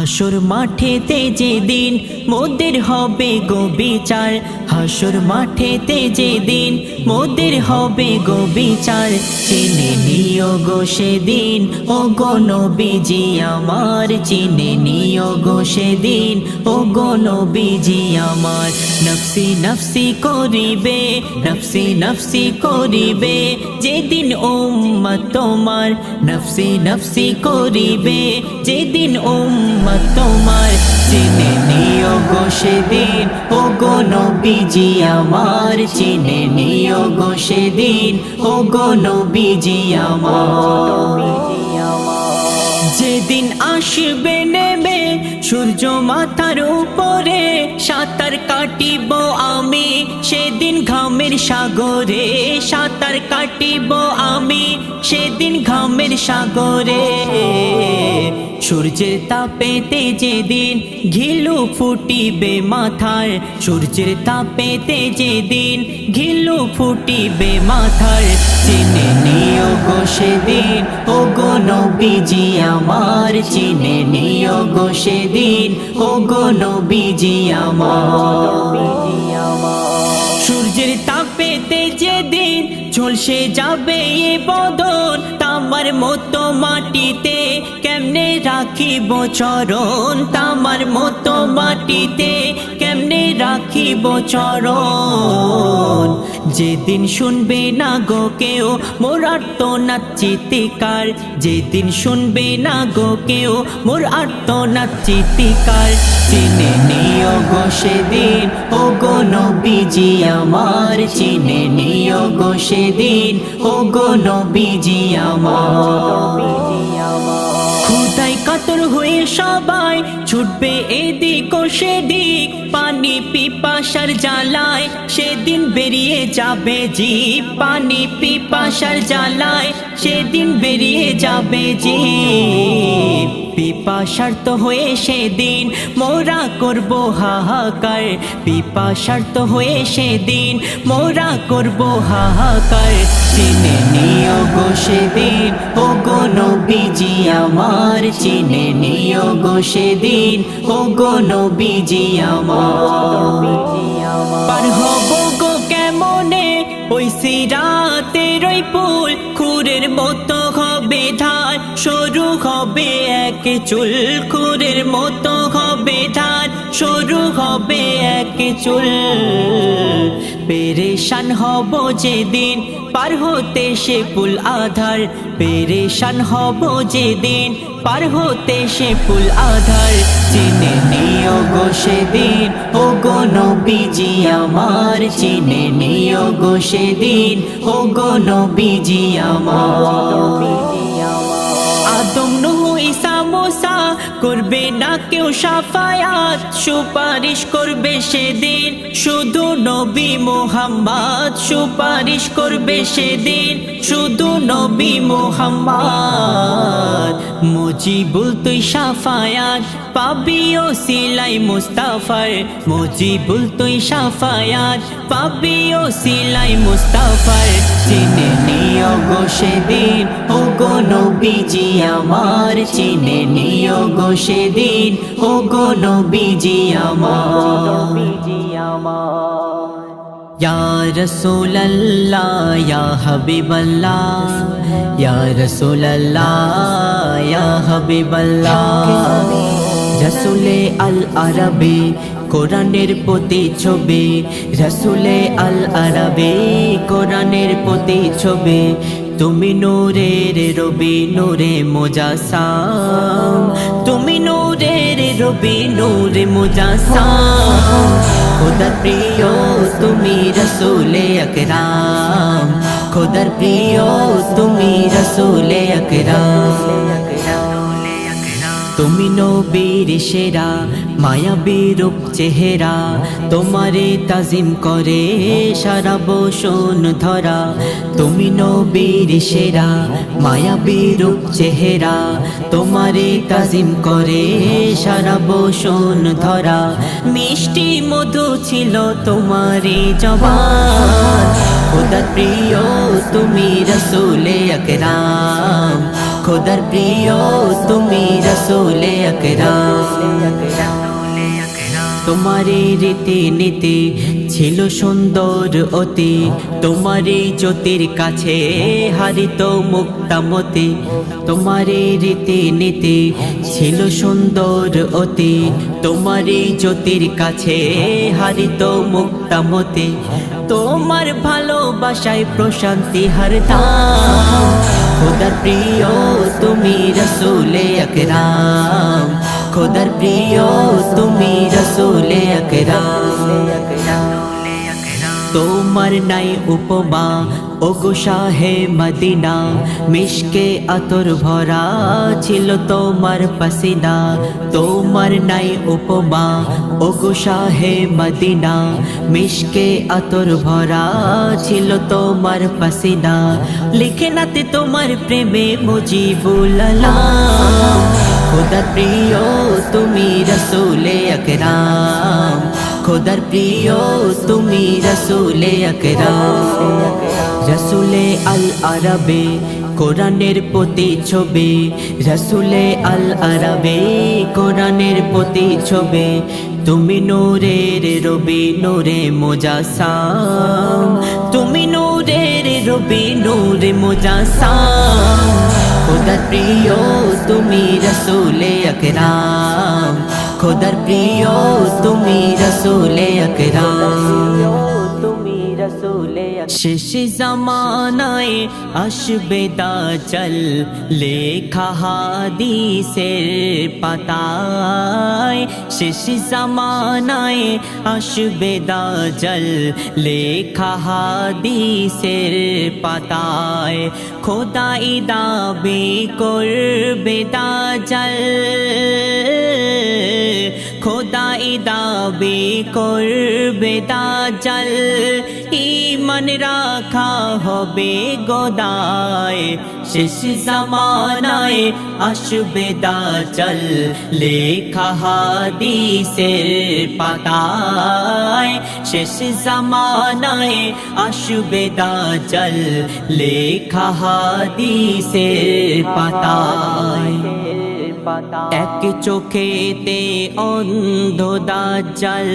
হাসর মাঠেতে যেদিন মোদের হবে গো বিচার, হাসর মাঠেতে যেদিন মোদের হবে গো বিচার, চিনে নিও গো সেদিন, ও গো নবীজি আমার, চিনে নিও গো সেদিন, ও গো নবীজি আমার। নফসি নফসি করিবে, নফসি নফসি করিবে, যেদিন উম্মত তোমার, নফসি নফসি করিবে, যেদিন উম্মত তোমার চিনে নিও গো সেদিন। ও গো নবীজি আমার, চিনে নিও গো সেদিন। ও গো নবীজি আমার। যেদিন আসবে নেবে সূর্য মাথার উপরে সাঁতার কাটিব আমি, সেদিন ঘামের সাগরে সাঁতার কাটিব আমি, সেদিন ঘামের সাগরে। সূর্যের তাপেতে যেদিন ঘিলু ফুটিবে মাথার, সূর্যের তাপেতে যেদিন ঘিলু ফুটিবে মাথার। চিনে নিও গো সেদিন, ও গো নবীজি আমার, চিনে নিও গো সেদিন, ও গো নবীজি আমার। সূর্যের তাপেতে যেদিন ঝলসে যাবে এ বদন তামার মতো মাটিতে কেমনে রাখিব চরণ তামার মতো মাটিতে? কেমনে রাখিব চরণ? যেদিন শুনবে না গো কেউ মোর আর্ত নাচিতিকার যেদিন শুনবে না গো কেউ মোর আর্ত নাচিতিকার চিনে নিও গো সেদিন, ও গো নবীজি আমার। চিনে নিও গো সেদিন, ও গো নবীজি আমার। খুদাই কাতর হয়ে সবাই ছুটবে এদিক ও সেদিক, পানি পিপাসার জ্বালায় সেদিন বেরিয়ে যাবে জি পানি পিপাসার জ্বালায় সেদিন বেরিয়ে যাবে জি পিপাসার্থ হয়ে সেদিন মোরা করব হাহাকার। পিপাসার্থ হয়ে সেদিন মোরা করব হাহাকার। চিনে নিও গো সেদিন, ও গো নবীজি আমার। চিনে নিও গো সেদিন, ও গো নবীজি আমার। পার গো কেমনে? ওই সিরাতের ওই পুল খুরের মতো হবে ধার সরু হবে এক চুল খুরের মতো হবে ধার। সরু হবে এক চুল। পেরেশান হব যেদিন পার হতে সে পুল আধার। পেরেশান হব যেদিন পার হতে সে পুল আধার। চিনে নিও গো সেদিন, ও গো নবীজি আমার। চিনে নিও গো সেদিন, ও গো নবীজি আমার। করবে না কেউ সাফায়াত, সুপারিশ করবে সেদিন। শুধু নবী মোহাম্মদ সুপারিশ করবে সেদিন। শুধু নবী মোহাম্মদ মুজিবুল তুই সাফায়াত। পাবি ও সিলাই মুস্তাফার, মুজিবুল তুই সাফায়াত। পাবি ও সিলাই মুস্তাফার, চিনে নিও গো সেদিন, ও গো নবীজি আমার। চিনে নিও গো সেদিন, ও গো নবীজি আমার। ইয়া রসুল্লাহ ইয়া হাবিবাল্লাহ, ইয়া রসুল্লাহ ইয়া হাবিবাল্লাহ। রসুলে আল আরবে, কোরআনের প্রতি ছবি রসুলে আল আরবে, কোরআনের প্রতি ছবি তুমি নূরের রবি, নূরে মোজাসাম। তুমি নূরের রবি, নূরে মোজাসাম। খোদার প্রিয়, তুমি রসুলে আকরাম। খোদার প্রিয়, তুমি রসুলে আকরাম। তুমি নবীর সেরা মায়াবী রূপ চেহারা, তোমারে তাজিম করে সারা বসন ধরা। তুমি নবীর সেরা মায়াবী রূপ চেহারা, তোমারে তাজিম করে সারা বসন ধরা। মিষ্টি মধু ছিল তোমারে জবান। খোদার প্রিয়, তুমি রসুলে আকরাম খোদার প্রিয় তুমি তোমারই রীতি নীতি ছিল সুন্দর অতি। তোমারই জ্যোতির কাছে হারিত মুক্তামতি। তোমারই রীতি নীতি ছিল সুন্দর অতি। তোমারই জ্যোতির কাছে হারিত মুক্তামতি। তোমার ভালোবাসায় প্রশান্তি হারতাম। খোদার প্রিয় তুমি রসুলে আকরাম। খোদার প্রিয় তুমি রসুলে আকরাম। তোমার নাই উপমা। ওগো শাহে মদিনা, মিশকে আতর ভরা ছিল তোমার পাসিনা। তোমার নাই উপমা, ওগো শাহে মদিনা, মিশকে আতর ভরা ছিল তোমার পাসিনা। লিখে নাতে তোমার প্রেমে মুজিবুল আলাম। খোদার প্রিয়, তুমি রসুলে আকরাম। খোদার প্রিয়, তুমি রসুলে আকরাম। রসুলে আল আরবে কোরআনের প্রতি ছবি। রসুলে আল আরবে কোরআনের প্রতি ছবি। তুমি নূরের রবি, নূরে মোজাসাম। তুমি নূরের রবি, নূরে মোজাসাম। খোদার প্রিয়, তুমি রসুলে আকরাম। খোদার প্রিয় তুমি রসুলে রসুলে শেষ জামানায় আসবে দাচল লেখা হাদিসের পাতায়। শেষ জামানায় আসবে দাজল লেখা হাদিসের পাতায়। খোদাই দাবি করবে দাজল খোদাই দাবি করবে দাজল ইমান রাখা হবে গোদায়। শেষ জামানায় আসবে দাজল লেখা হাদিসের পাতায় শেষ জামানায় আসবে দাজল লেখা হাদিসের পাতায়। এক চোখেতে অন্ধ দাজ্জাল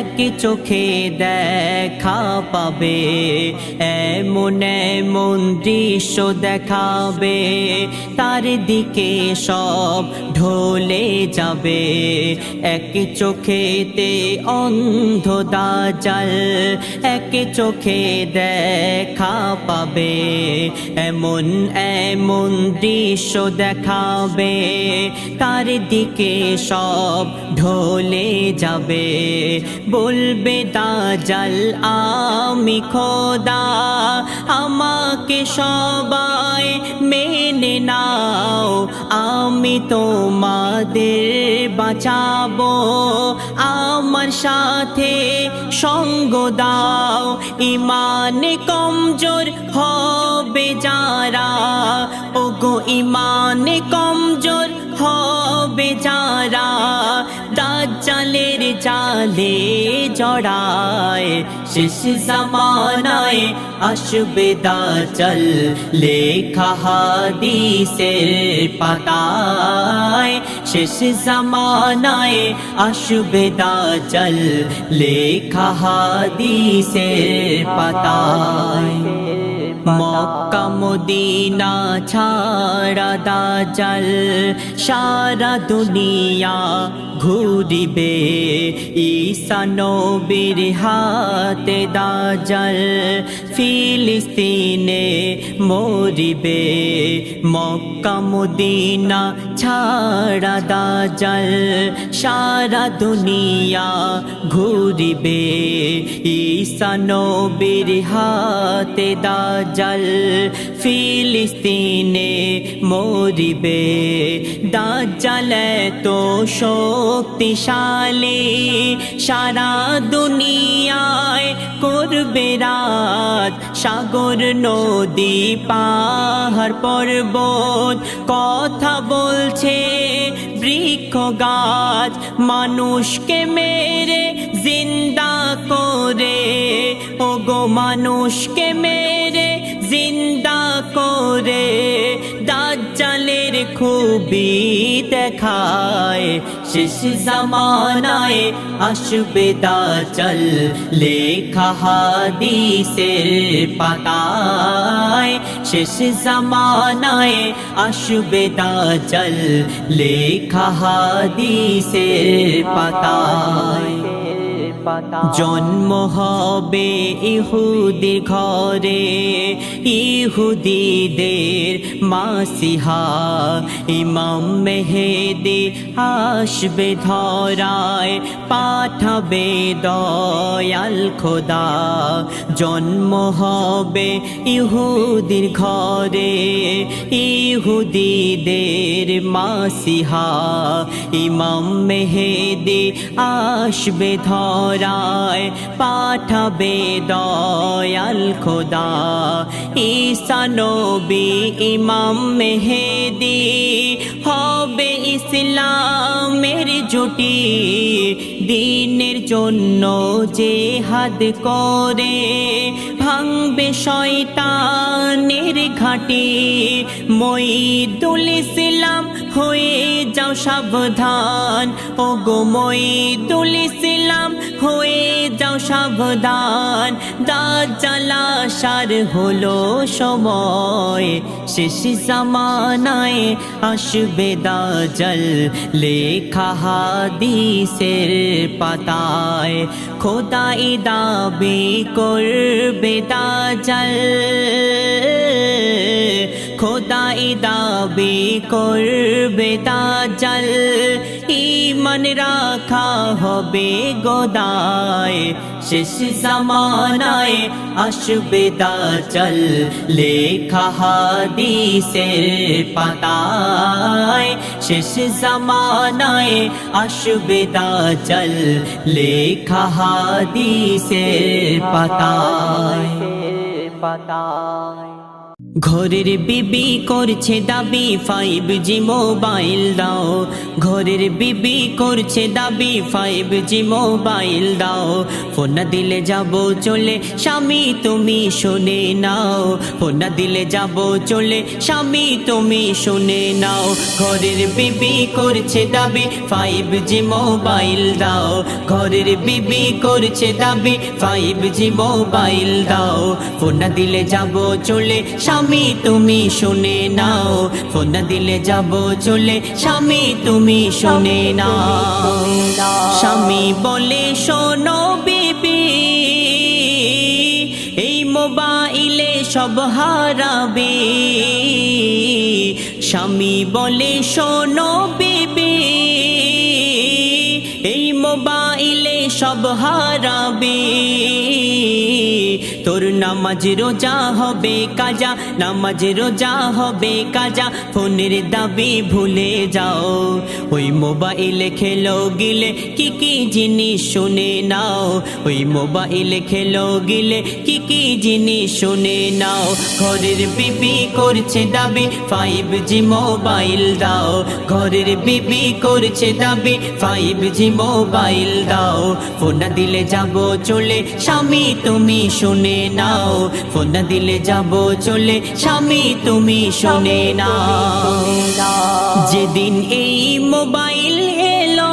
এক চোখে দেখা পাবে, এমন এমন দৃশ্য দেখাবে, তার দিকে সব ঢলে যাবে। এক চোখেতে অন্ধ দাজ্জাল এক চোখে দেখা পাবে, এমন এমন দৃশ্য দেখাবে। তার দিকে সব ঢলে যাবে। বলবে দাজাল আমি খোদা, আমাকে সবাই মেনে নাও, আমি তোমাদের বাঁচাবো। আমার সাথে সঙ্গ দাও, ইমানে কমজোর হবে যারা। ওগো, ইমানে কমজোর হবে যারা দাজ্জালের জালে জড়ায়, শেষ জামানায় আসবে দাজ্জাল লেখা হাদিসের পাতায়, শেষ জামানায় আসবে দাজ্জাল লেখা হাদিসের পাতায়। মক্কা মদিনা ছাড়া দাজাল সারা দুনিয়া ঘুরিবে। ঈসা নবীর হাতে দাজাল ফিলিস্তিনে মরিবে, মক্কা মদিনা ছাড়া দাজাল, সারা দুনিয়া ঘুরিবে, ঈসা নবীর হাতে দাজাল ফিলিস্তিনে মরিবে। দাজাল তো শক্তিশালী, সারা দুনিয়ায় করবে রাত সাগর, নদী, পাহাড় পর্বত। কথা বলছে বৃক্ষ গাছ, মানুষকে মেরে, জিন্দা করে। ওগো, মানুষকে মেরে, জিন্দা করে। খুবই দেখায়, শেষ জামানায় আসবে দাচল লেখা হাদিসের পাতায়। শেষ জামানায় আসবে দাচল লেখা হাদিসের পাতায়। জন্ম হবে ইহুদির ঘরে, ইহুদিদের মাসিহা। ইমাম মেহেদি আসবে ধরায়, পাঠাবে দয়াল খোদা। জন্ম হবে ইহুদির ঘরে, ইহুদিদের মাসিহা। ইমাম মেহেদি আসবে ধরায় পাঠাবে দয়াল খোদা। ঈসা নবী, ইমাম মেহেদি, হবে ইসলামের জুটি। দিনের জন্য যে হাত করে, ভাঙবে শয়তানের ঘাটি। মইদুল ইসলাম হয়ে যাও সাবধান। ও গো মইদুল ইসলাম হয়ে যাও সাবধান। দাজ্জালা সার হলো সময়, শেষ জামানায় আসবে দাজল লেখা হাদিসের পাতায় খোদাই দাবি করবে দাজল খোদাই দাবি করবে দাজল ইমান রাখা হবে গোদায়। শেষ জামানায় আসবে দাজল লেখা হাদিসের পাতায় শেষ জামানায় আসবে দাজল লেখা হাদিসের পাতায়। ঘরের বিবি করছে দাবি ফাইভ জি মোবাইল দাও। ঘরের বিবি করছে দাবি ফাইভ জি মোবাইল দাও। ফোন দিলে যাব চলে, স্বামী তুমি শুনে নাও। ফোন দিলে যাব চলে, স্বামী তুমি শুনে নাও। ঘরের বিবি করছে দাবি ফাইভ জি মোবাইল দাও। ঘরের বিবি করছে দাবি ফাইভ জি মোবাইল দাও। ফোন দিলে যাব চলে, স্বামী তুমি শুনে নাও। ফোন দিলে যাব চলে। স্বামী, তুমি শুনে নাও। স্বামী বলে, শোনো বিবি, এই মোবাইলে সব হারাবে। স্বামী বলে, শোনো বিবি, এই মোবাইলে সব হারাবে। তোর নামাজ রোজা হবে কাজা, নামাজ রোজা হবে কাজা। ফোনের দাবি ভুলে যাও, ওই মোবাইলে খেলো গিলে, কি কি জিনিস শুনে নাও। ওই মোবাইলে খেলো গিলে, কি কি জিনিস শুনে নাও। ঘরের বিবি করছে দাবি ফাইভ জি মোবাইল দাও। ঘরের বিবি করছে দাবি ফাইভ জি মোবাইল দাও। ফোন দিলে যাব চলে, স্বামী তুমি শুনে নাও ফোন না দিলে যাব চলে স্বামী তুমি শুনে নাও। যেদিন এই মোবাইল এলো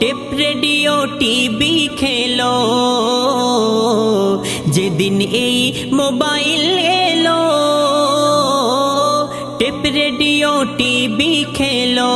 টেপ রেডিও টিভি খেলো। যেদিন এই মোবাইল এলো টেপ রেডিও টিভি খেলো।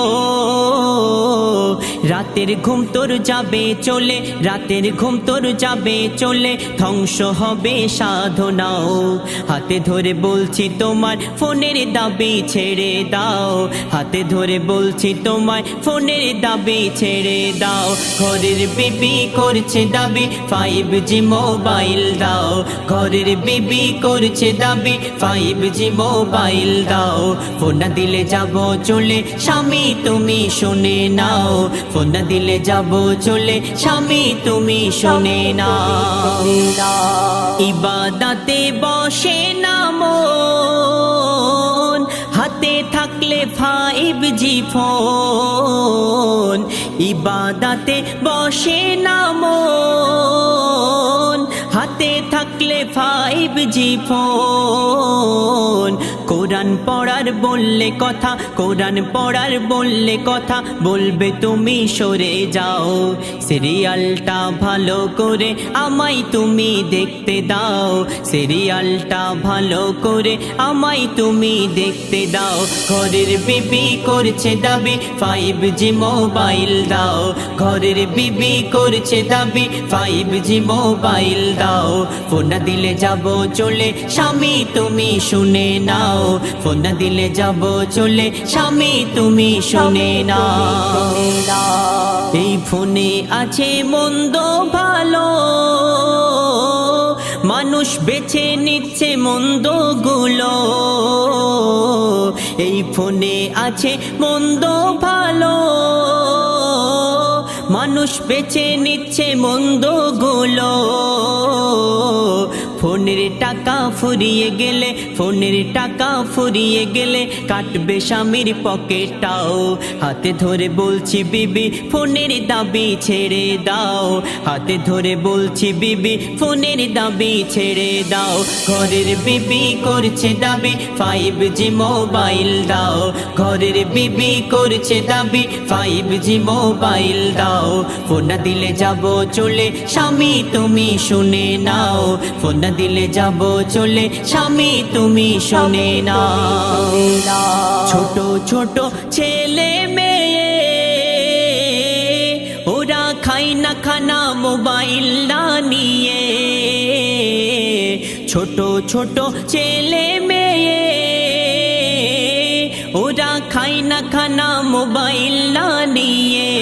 রাতের ঘুম তোর যাবে চলে, রাতের ঘুম তোর যাবে চলে, ধ্বংস হবে সাধনাও। হাতে ধরে বলছি তোমার ফোনের দাবি ছেড়ে দাও। হাতে ধরে বলছি তোমার ফোনের দাবি ছেড়ে দাও। ঘরের বিবি করছে দাবি ফাইভ জি মোবাইল দাও। ঘরের বিবি করছে দাবি ফাইভ জি মোবাইল দাও। ফোন দিলে যাব চলে, স্বামী তুমি শুনে নাও। ফোন না দিলে যাব চলে, স্বামী তুমি শুনে নাও ইবাদাতে বসে না মন, হাতে থাকলে ফাইভ জি ফোন। ইবাদাতে বসে না মন, হাতে থাকলে ফাইভ জি ফোন। পড়ার বললে কথা, কোরআন পড়ার বললে কথা, বলবে তুমি সরে যাও, সিরিয়ালটা ভালো করে আমায় তুমি দেখতে দাও, সিরিয়ালটা ভালো করে আমায় তুমি দেখতে দাও, ঘরের বিবি করছে দাবি ফাইভ জি মোবাইল দাও, ঘরের বিবি করছে দাবি ফাইভ জি মোবাইল দাও, ফোন দিলে যাব চলে, স্বামী তুমি শুনে নাও না দিলে যাব চলে স্বামী তুমি শোনে না। এই ফোনে আছে মন্দ ভালো। মানুষ বেছে নিচ্ছে মন্দগুলো এই ফোনে আছে মন্দ ভালো। মানুষ বেছে নিচ্ছে মন্দগুলো ফোনের টাকা ফুরিয়ে গেলে, ফোনের টাকা ফুরিয়ে গেলে কাটবে স্বামীর পকেটটাও। হাতে ধরে বলছি, বিবি, ফোনের দাবি ছেড়ে দাও। হাতে ধরে বলছি, বিবি, ফোনের দাবি ছেড়ে দাও। ঘরের বিবি করছে দাবি ফাইভ জি মোবাইল দাও। ঘরের বিবি করছে দাবি ফাইভ জি মোবাইল দাও। ফোন দিলে যাব চলে, স্বামী তুমি শুনে নাও। ফোন দিলে যাব চলে স্বামী তুমি শুনে নাও। ছোট ছোট ছেলে মেয়ে ওরা খাই না খানা মোবাইল না নিয়ে। ছোট ছোট ছেলে মেয়ে ওরা খাই না খানা মোবাইল না নিয়ে।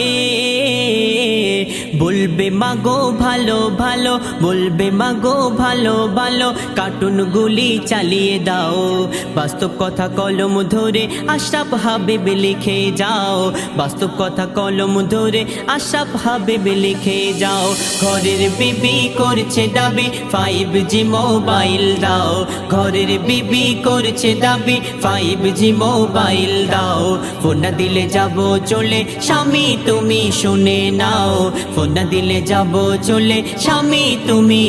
বলবে, মাগো ভালো ভালো। বলবে, মাগো ভালো ভালো। কার্টুনগুলি চালিয়ে দাও। বাস্তব কথা কলম ধরে আশরাফ হাবিব লিখে যাও। বাস্তব কথা কলম ধরে আশরাফ হাবিব লিখে যাও। ঘরের বিবি করছে দাবি ফাইভ জি মোবাইল দাও। ঘরের বিবি করছে দাবি ফাইভ জি মোবাইল দাও। ফোন দিলে যাব চলে, স্বামী তুমি শুনে নাও। ফোন দিলে যাব চলে স্বামী তুমি